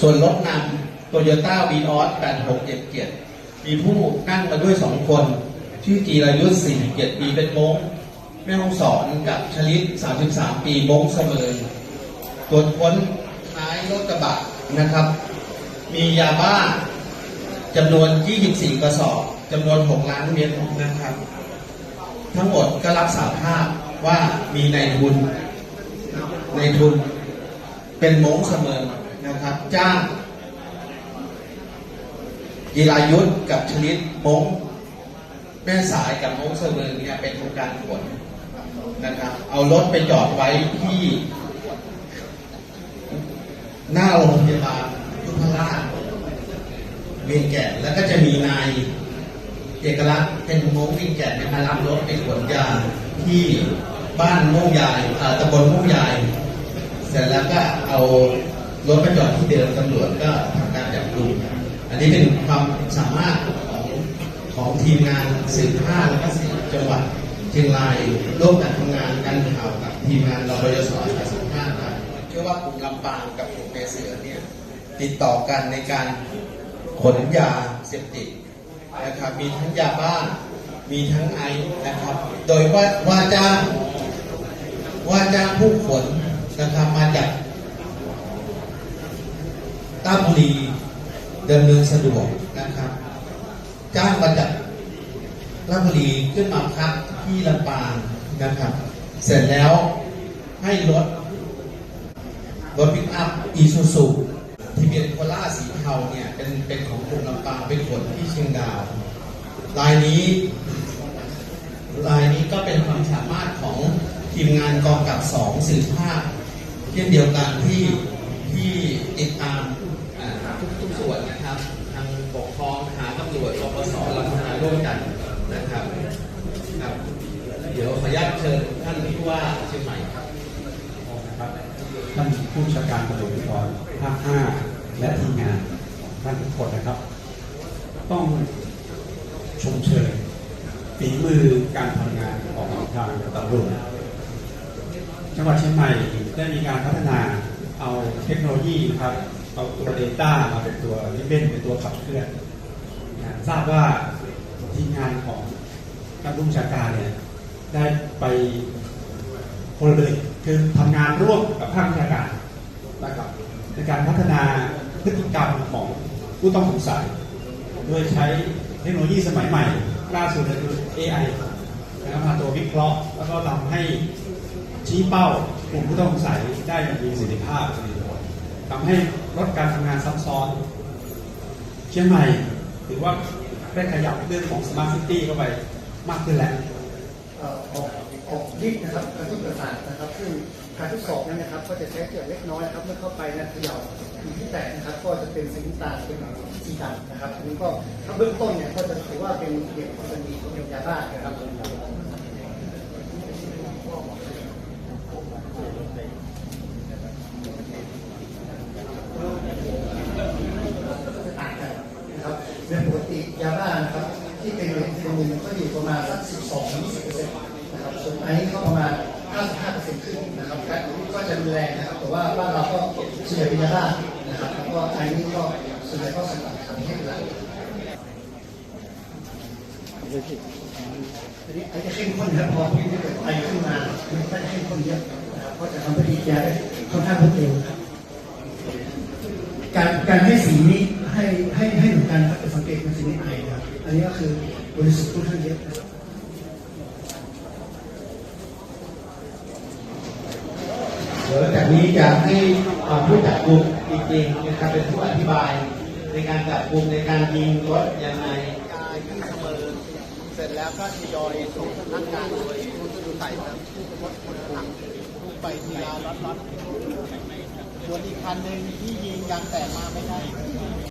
ส่วนรถนำโตโยต้าวีออส8677 มีผู้นั่งมาด้วยสองคน ชื่อจีรายุทธ47ปีเป็นมงแม่ห้องสอนกับชลิต 33 ปีมงเสมอตรวจค้นท้ายรถกระบะนะครับ มียาบ้าจำนวน 24 กระสอบจำนวน 6 ล้านเมตรนะครับ ทั้งหมดก็รับสาภาพว่ามีในทุน ในทุนเป็นมงเสมอ นะครับจ้างยีรายุทธกับชลิตมงแม่สายกับมงเสมอเนี่ยเป็นโครงการขนนะครับ เอารถไปจอดไว้ที่ หน้าโรงพยาบาลยุพราชเวียงแก่นแล้วก็จะมีนายเอกลักษณ์เป็นมงวิ่งแก่นมารับรถไปขนยาที่บ้านม่วงยายตำบลม่วงยาย เสร็จแล้วก็เอา รถไปจอดที่เดิมตำรวจก็ทำการจับกลุ่มอันนี้เป็นความสามารถของของทีมงานสืบผ้าและก็สืบจังหวัดเชียงรายร่วมกันทำงานกันข่าวกับทีมงานรบยศสืบผ้าครับเชื่อว่ากลุ่มลำปางกับกลุ่มเมเสือเนี่ยติดต่อกันในการขนยาเสพติดนะครับมีทั้งยาบ้ามีทั้งไอซ์นะครับ โดยว่าว่าจ้างว่าจ้างผู้ขนนะครับมาจากาบุรีเดินเมืองสะดวกนะครับ จ้างมาจากราชบุรีขึ้นมาพักที่ลำปางนะครับ เสร็จแล้วให้รถรถปิกอัพอีซูซูที่เป็นโคล่าสีเทาเนี่ยเป็นเป็นของกลุ่มลำปางเป็นขนที่เชียงดาวลายนี้ลายนี้ก็เป็นความสามารถของทีมงานกองกับสองสื่อภาพเช่นเดียวกันที่ติดตามอ่าทุกทุกส่วนนะครับ ทางปกครองทหารตำรวจปปสเราทำงานร่วมกันนะครับครับ เดี๋ยวขออนุญาตเชิญท่านผู้ว่าเชียงใหม่ครับท่านผู้บัญชาการตำรวจภูธรภาค5และทีมงานของท่านทุกคนนะครับ ต้องชมเชยฝีมือการทำงานของทางตำรวจจังหวัดเชียงใหม่ได้มีการพัฒนาเอาเทคโนโลยีนะครับเอาตัว Data มาเป็นตัวที่เป็นเป็นตัวขับเคลื่อนทราบว่าทีมงานของท่านผู้บัญชาการเนี่ย ได้ไปพลเรือนคือทำงานร่วมกับภาควิชาการนะครับในการพัฒนาพฤติกรรมของผู้ต้องสงสัย โดยใช้เทคโนโลยีสมัยใหม่ ล่าสุดเลยคือ AI นะครับมาตัววิเคราะห์ แล้วก็ทำให้ชี้เป้ากลุ่มผู้ต้องสงสัยได้อย่างมีประสิทธิภาพทำให้ลดการทำงานซับซ้อนเชียงใหม่ถือว่าได้ขยับเรื่องของ Smart City เข้าไปมากขึ้นแล้ว ออกออกฤทธิ์นะครับกระตุ้นประสาทนะครับซึ่งการทดสอบนั้นนะครับ ก็จะใช้เกลือเล็กน้อยนะครับเมื่อเข้าไปนะเขย่ามีที่แตกนะครับ ก็จะเป็นสีน้ำตาลเป็นสีดำนะครับอันนี้ก็ถ้าเบื้องต้นเนี่ยก็จะถือว่าเป็นเด็กกรณีของยาบ้านะครับจะต่างกันนะครับโดยปกติยาบ้านะครับ ที่เป็นเรทเทมินก็อยู่ประมาณสัก 12-20 นะครับส่วนไอซ์ก็ประมาณ 55%ขึ้นนะครับก็จะรุนแรงนะครับ แต่ว่าบ้านเราก็ส่วนใหญ่เป็นยาบ้านะครับแล้วก็ไอซ์นี่ก็ส่วนใหญ่ก็สังกัดทำให้เป็นหลักอันนี้ไอซ์จะเข้มข้นนะครับพอที่เกิดไอขึ้นมามันก็จะเข้มข้นเยอะนะครับก็จะทำปฏิกิริยาได้ค่อนข้างรวดเร็วครับการการให้สีนี้ให้ให้ให้เหมือนกันครับแต่สังเกตเป็นสีนี้ไอนะครับอันนี้ก็คือบริสุทธิ์ค่อนข้างเยอะนะครับ เดี๋ยวจาก นี้จะให้ผู้จับกลุ่มจริงๆนะครับเป็นผู้อธิบาย ในการจับกลุ่มในการยิงรถยังไงกายที่เสมอเสร็จแล้วก็ทยอยส่งพนักงานโดยผู้ดูใส่นะผู้รถคนหนักไปทีละรถรถส่วนอีกคันหนึ่งที่ยิงยางแตกมาไม่ได้